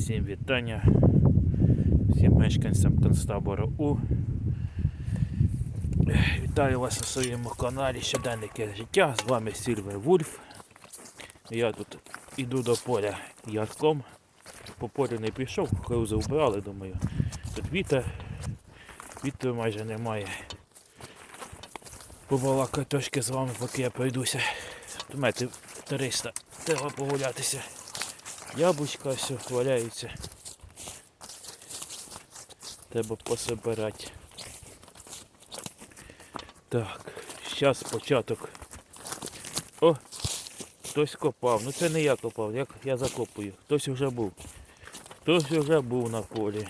Всім вітання всім мешканцям концтабору У. Вітаю вас на своєму каналі Щоденнике життя. З вами Сільвер Вульф. Я тут іду до поля ярком. По полю не пішов, хлевзи вбирали, думаю. Тут вітер, вітру майже немає. Побалакаю трошки з вами, поки я пройдуся. Метрів 300 треба погулятися. Яблучка все валяються. Треба пособирати. Так, зараз початок. О! Хтось копав. Ну це не я копав, як я закопую. Хтось вже був. Хтось вже був на полі.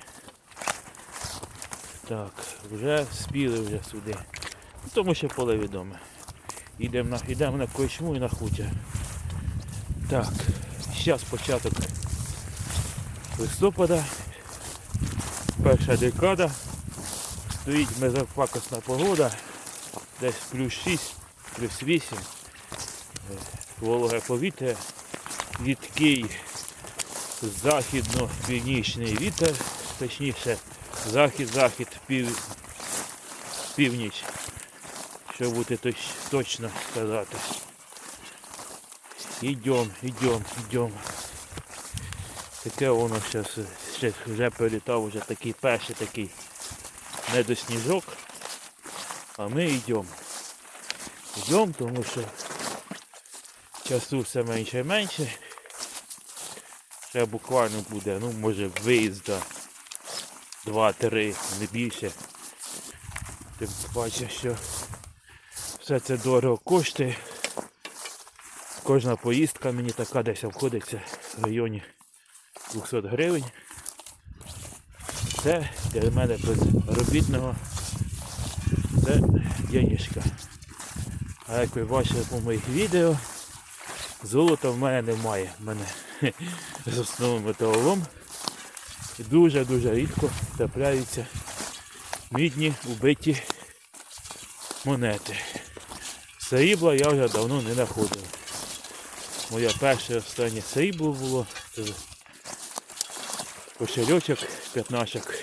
Так, вже спіли вже сюди. Ну, Тому що поле відоме. Йдемо на, йдемо на кочму і на хутір. Так, зараз початок листопада. Перша декада. Стоїть мезопакосна погода. Десь плюс 6, плюс 8. Е, Вологе повітря. Рідкий західно-північний вітер, точніше захід-захід пів... північ. Щоб бути точ- точно сказати. Ідем, ідем, ідем. Таке воно зараз ще вже прилітав вже такий перший такий недосніжок. А ми йдемо. Йдемо, тому що часу все менше і менше. Ще буквально буде, ну може виїзда 2-3, не більше. Тим паче, що все це дорого коштує. Кожна поїздка мені така десь обходиться в районі 200 гривень. Це для мене безробітного. Це денежка. А як ви бачили по моїх відео, золота в мене немає. В мене з основним металолом. Дуже-дуже рідко трапляються мідні убиті монети. Срібла я вже давно не знаходив. Моє перше останнє срібло було. Це кошельочок, п'ятнашок.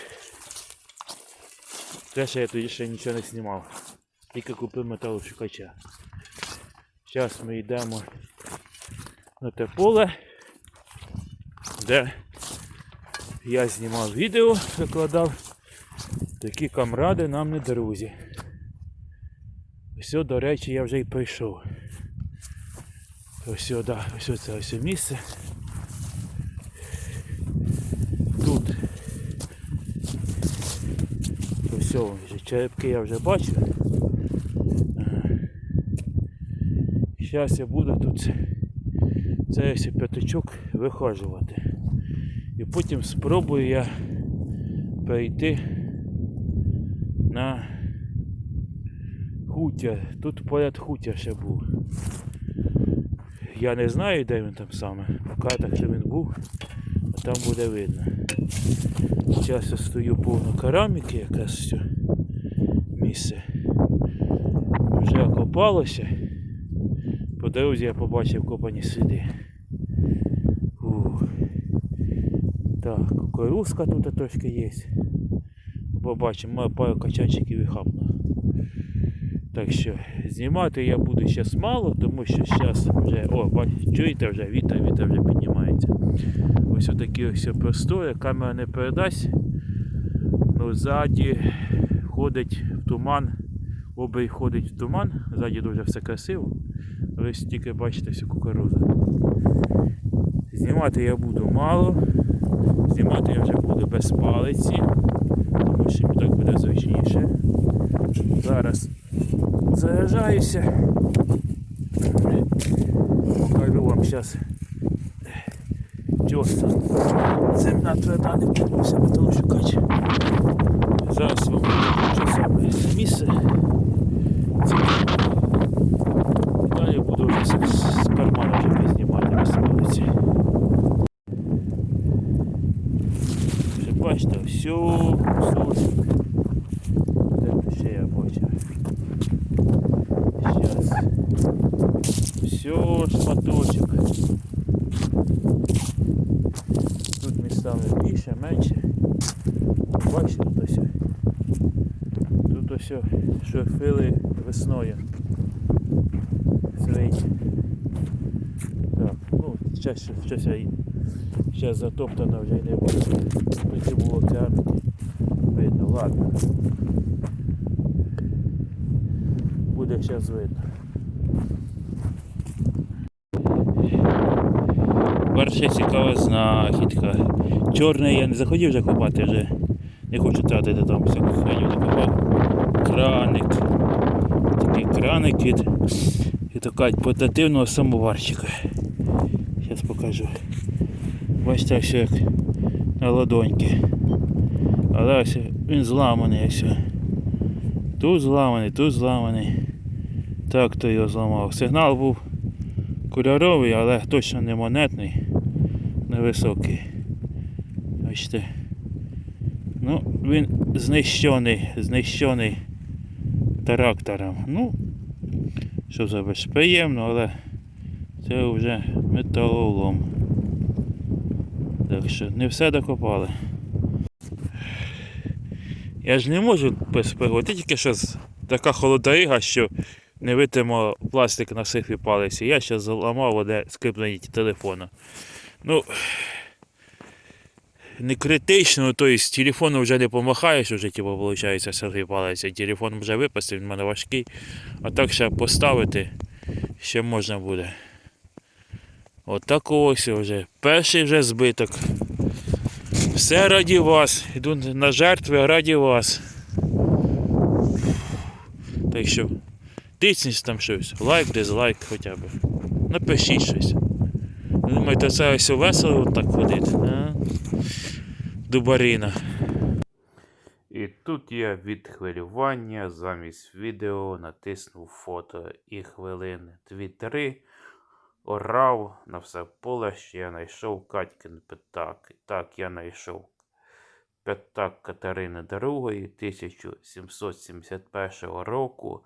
Те, що я тоді ще нічого не знімав. Тільки купив металошукача. Зараз ми йдемо на те поле, де я знімав відео, викладав. Такі камради нам не друзі. Все, до речі, я вже й прийшов. Ось сюди, ось це ось місце. Тут. Ось вже черепки я вже бачу. Зараз я буду тут цей ось п'ятачок вихожувати. І потім спробую я перейти на хутір. Тут поряд хутір ще був. Я не знаю, де він там саме. В картах що він був, а там буде видно. Зараз я стою повно кераміки, якраз все місце. Вже окопалося. По дорозі я побачив копані сліди. Так, кукурузка тут трошки є. Побачимо, маю пару качанчиків і хапну. Так що знімати я буду зараз мало, тому що зараз вже, о, бачите, чуєте вже, вітер, вітер вже піднімається. Ось отакі ось простори, камера не передасть. Ну, ззаді ходить в туман, обрій ходить в туман, ззаді дуже все красиво. Ось тільки бачите всю кукурузу. Знімати я буду мало. Знімати я вже буду без палиці, тому що так буде зручніше. Зараз заряджаюся. Покажу вам зараз чоста. Земна тверда не вдалося металошукач. Зараз вам покажу саме місце. Далі буду вже з, з кармана вже знімати без палиці. Вже бачите, все, все. Де тут ще я бачив? Сейчас. Шматочок. Тут містами ще менше. Бачите, тут ось. Тут ось шурфили весною. Свині. Так, ну, зараз, зараз я затоптано вже не буде. Тільки було кераміки. Видно, ладно. Буде зараз видно. Перша цікава знахідка. Чорний я не захотів вже копати вже. Не хочу тратити там всяку хреню докопав. Краник. Такий краник від, від такого портативного самоварчика. Зараз покажу. Бачите, все як на ладоньки. Але ось він зламаний ось. Тут зламаний, тут зламаний. Так то його зламав. Сигнал був кольоровий, але точно не монетний, невисокий. Бачите. Ну, він знищений, знищений трактором. Ну, що зробиш, приємно, але це вже металолом. Так що не все докопали. Я ж не можу без пригод. Ти тільки що така холодорига, що не витримав пластик на сифі палиці. Я ще зламав оде скріплення телефону. Ну, не критично, то есть телефону вже не помахаєш, вже типу, виходить, селфі палиться. Телефон вже випустив, він в мене важкий. А так ще поставити ще можна буде. Отак ось вже. Перший вже збиток. Все раді вас. Йду на жертви раді вас. Так що тисніть там щось. Лайк, дизлайк хоча б. Напишіть щось. Думаєте, це ось весело так ходити? А? Дубарина. І тут я від хвилювання замість відео натиснув фото і хвилини дві-три орав на все поле, що я знайшов Катькин п'ятак. Так я знайшов п'ятак Катерини II 1771 року.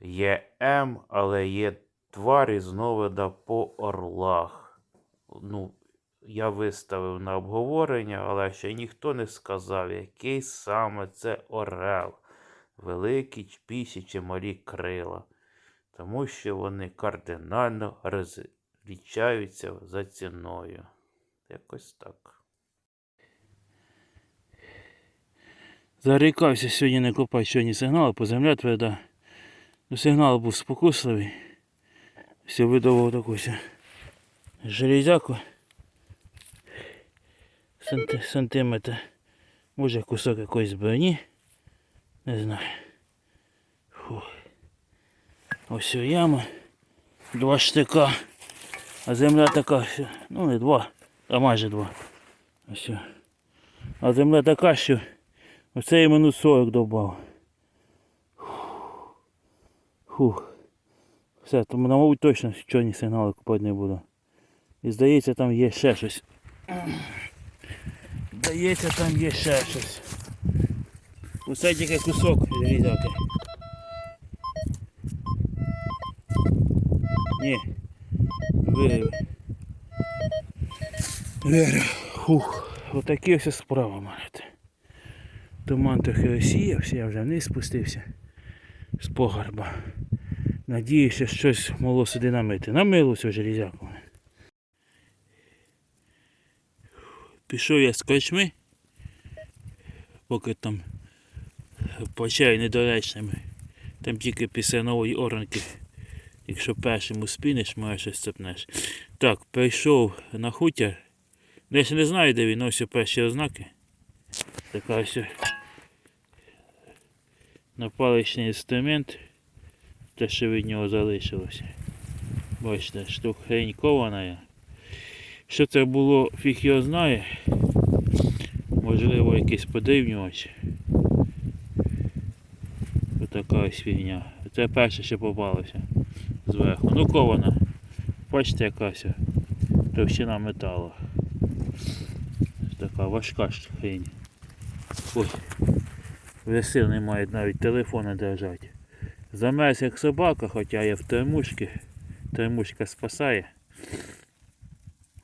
Є М, але є тварі знову по орлах. Ну, я виставив на обговорення, але ще ніхто не сказав, який саме це орел. Великі чпісі чи малі крила. Тому що вони кардинально розлічаються за ціною. Якось так. Зарікався сьогодні не копати сьогодні сигнал, бо земля тверда. Ну, сигнал був спокусливий. Все видавав таку ся железяку. Санти, сантиметр. Може кусок якоїсь броні. Не знаю. Фу. Ось яма. Два штика. А земля така, що- ну не два, а майже два. Ось. А земля така, що оце я минут 40 добав. Фух. Все, тому, мабуть, точно чорні сигнали купати не буду. І здається, там є ще щось. Здається, там є ще щось. Усе тільки кусок різати. Ні. Вирив. Вирив. Фух. Отакі ось справи маєте. Туман трохи розсіявся, я вже вниз спустився з погорба. Надіюся, щось могло сюди намити. Намилося железяку. Пішов я з корчми, поки там по чаю недоречними. Там тільки після нової оранки. Якщо першим успінеш, може щось цепнеш. Так, прийшов на хутір. Ну, Я ще не знаю, де він ось перші ознаки. Така ось напаличний інструмент. Те, що від нього залишилося. Бачите, штука хрень кована. Що це було, фіг його знає. Можливо, якийсь подрівнювач. Отака ось фігня. Це перше, що попалося зверху. Ну кована. Бачите, якась товщина металу. Така важка хрень. Ой. Вже сил немає навіть телефона держати. Замерз як собака, хоча я в термушці. Термушка спасає.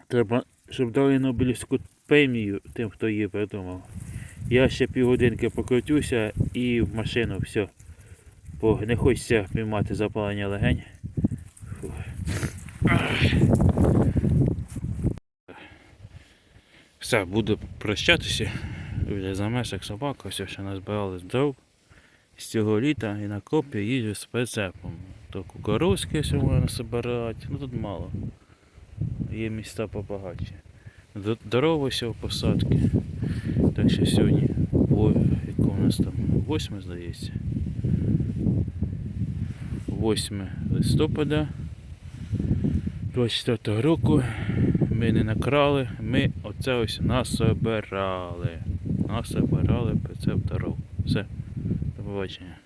Треба, щоб дали Нобелівську премію тим, хто її придумав. Я ще півгодинки покрутюся і в машину все. Бо не хочеться піймати запалення легень. Все, буду прощатися. Вже за як собака, все ще назбирали дров з цього літа і на копі їжджу з прицепом. То кукурузки ще можна збирати, ну тут мало. Є міста побагатше. Д- Дорога в посадки. Так що сьогодні, о, яке у нас там, 8 здається. 8 листопада 24 року. Ми не накрали, ми оце ось насобирали. Насобирали прицеп дорог. Все, побачення.